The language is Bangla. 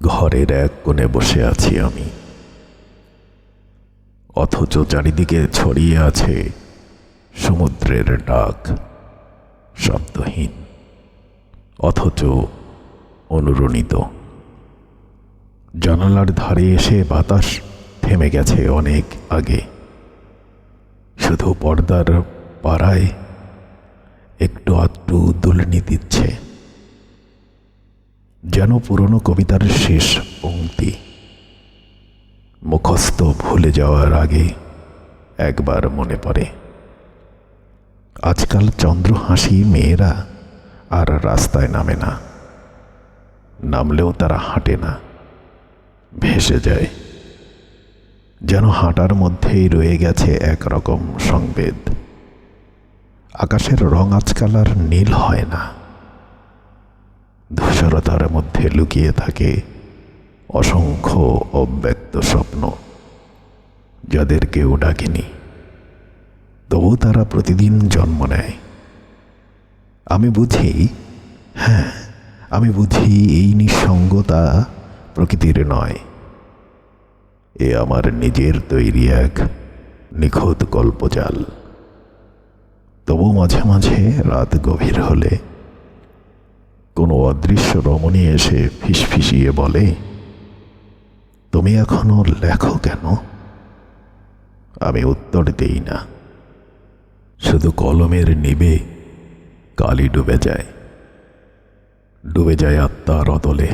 ঘরের এক কোণে বসে আছি আমি। অথচ চারিদিকে ছড়িয়ে আছে সমুদ্রের ডাক, শব্দহীন, অথচ অনুরণিত। জানালার ধারে এসে বাতাস থেমে গেছে অনেক আগে। শুধু পর্দার পাড়ায় একটু আধটু দুলনি দিচ্ছে। যেন পুরনো কবিতার শেষ পংক্তি মুখস্থ ভুলে যাওয়ার আগে একবার মনে পড়ে। আজকাল চন্দ্র হাসি মেয়েরা আর রাস্তায় নামে না। নামলেও তারা হাঁটে না। ভেসে যায়। যেন হাঁটার মধ্যেই রয়ে গেছে একরকম সংবেদ। আকাশের রং আজকাল আর নীল হয় না। ধূসরতার মধ্যে লুকিয়ে থাকে অসংখ্য অব্যক্ত স্বপ্ন, যাদের কেউ ডাকেনি। তবু তারা প্রতিদিন জন্ম নেয়। আমি বুঝি হ্যাঁ আমি বুঝি এই নিঃসঙ্গতা প্রকৃতির নয়। এ আমার নিজের তৈরি এক নিখুঁত গল্পজাল। তবু মাঝে মাঝে রাত গভীর হলে কোনো অদৃশ্য রমণী এসে ফিসফিসিয়ে বলে, তুমি এখনও লেখো কেন? আমি উত্তর দেই না। শুধু কলমের নিবে কালি ডুবে যায়। ডুবে যায় আত্মার অতলে।